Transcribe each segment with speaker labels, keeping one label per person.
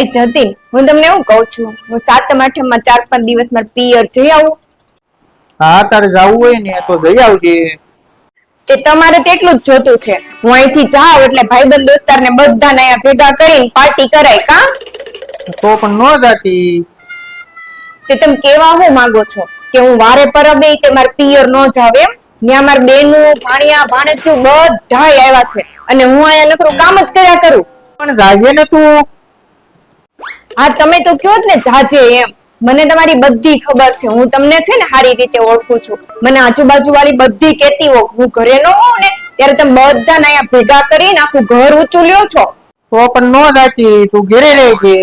Speaker 1: એ જતીન હું તમને એવું કહું છું? હું સાતમ આઠમમાં ચાર પાંચ દિવસ મારા પિયર જઈ આવું.
Speaker 2: હા તારે જવું હોય ને તો જઈ આવજે.
Speaker 1: તે તમારે તો એટલું જ જોતું છે. હું અહીંથી જાઉં એટલે ભાઈબંધ દોસ્તાર ને બધાને અહીંયા ભેગા કરીને પાર્ટી કરાય કા?
Speaker 2: તો પણ ન જાતી.
Speaker 1: તે તમે કેવા હું માંગો છો? કે હું વારે પરબે તે મારા પિયર નો જાવ એમ? ત્યાં મારા બેનું ભાણિયા ભાણેજ્યું બધા આવ્યા છે. અને હું અહીંયા નકરું કામ જ કર્યા કરું.
Speaker 2: પણ જાજે ને તું.
Speaker 1: હા તમે તો કયો જ ને જાજે એમ. મને તમારી બધી ખબર છે. હું તમને છે ને સારી રીતે ઓળખું છું. મને આજુબાજુ વાળી બધી કેતી હો હું ઘરે ન હોઉં ને ત્યારે તમે બધા અહીંયા ભેગા કરીને આખું ઘર ઊંચું લ્યો છો.
Speaker 2: તો પણ નો જાતી તું ઘેરે રહેજે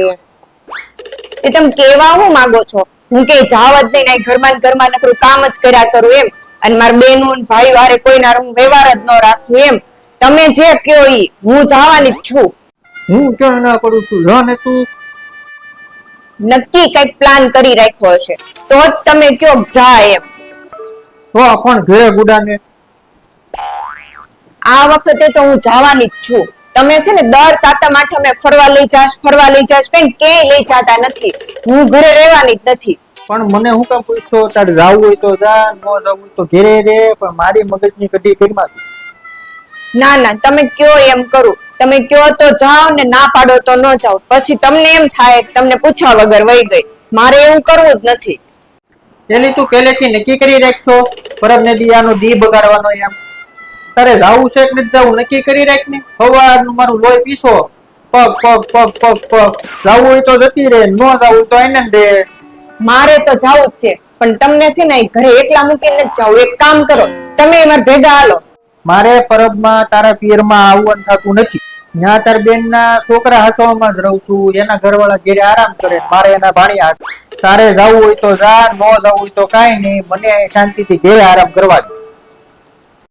Speaker 1: એ તમે કેવા હું માંગો છો? હું કે જાવ જ નહીં અહીં ઘરમાં ઘરમાં નકરું કામ જ કર્યા કરું એમ. અને મારા બેનું ભાઈ વારે કોઈ ના હું વ્યવહાર જ ન રાખું એમ. તમે જે કયો ઈ હું જવાની જ છું.
Speaker 2: હું ક્યાં ના કરું છું? જા ને તું.
Speaker 1: નક્કી કંઈક પ્લાન કરી રાખ્યો હશે. તો જ તમે કયો જા એમ.
Speaker 2: તો પણ ઘેર ગુડાને?
Speaker 1: આ વખતે તો હું જવાની જ છું. તમે છે ને દર સાતમ આઠમે ફરવા લઈ જાશ ફરવા લઈ જાશ કઈ કે લઈ જાતા નથી. હું ઘરે રહેવાની જ નથી.
Speaker 2: પણ મને હું કામ પૂછતો તારે જાવું હોય તો જા ન જાવું તો ઘેરે રે પણ મારી મગજની કઢી કરીમાં
Speaker 1: ના ના તમે કયો એમ કરું. તમે કયો તો જાઓ ને ના પાડો તો ન જાઓ. પછી તમને એમ થાય તમને પૂછ્યા વગર વહી ગઈ. મારે એવું કરવું જ નથી.
Speaker 2: પેલી તું પહેલેથી નક્કી કરી રાખશો પરબ ને દિયાનો દી બગાડવાનો એમ. તારે જાવું છે એટલે જવું? નક્કી કરી રાખ ને. સવારનું મારું લોહી પીસો પગ પગ પગ પગ પગ. જાવું હોય તો જતી રે ન જાવું તો એને દે.
Speaker 1: મારે તો જાવું જ છે. પણ તમને છે ને ઘરે એકલા મૂકીને જાવ એક કામ કરો. તમે એમાં ભેગા હાલો.
Speaker 2: મારે પરબમાં તારા પિયરમાં આવવાનું થતું નથી. ત્યાં તાર બેન ના છોકરા હસવામાં જ રહું છું. એના ઘરવાળા ઘેરે આરામ કરે. મારે એના ભાણિયા. તારે જવું હોય તો જા, ન જવું હોય તો કાંઈ નહીં. મને શાંતિથી ઘેરે આરામ કરવા દે.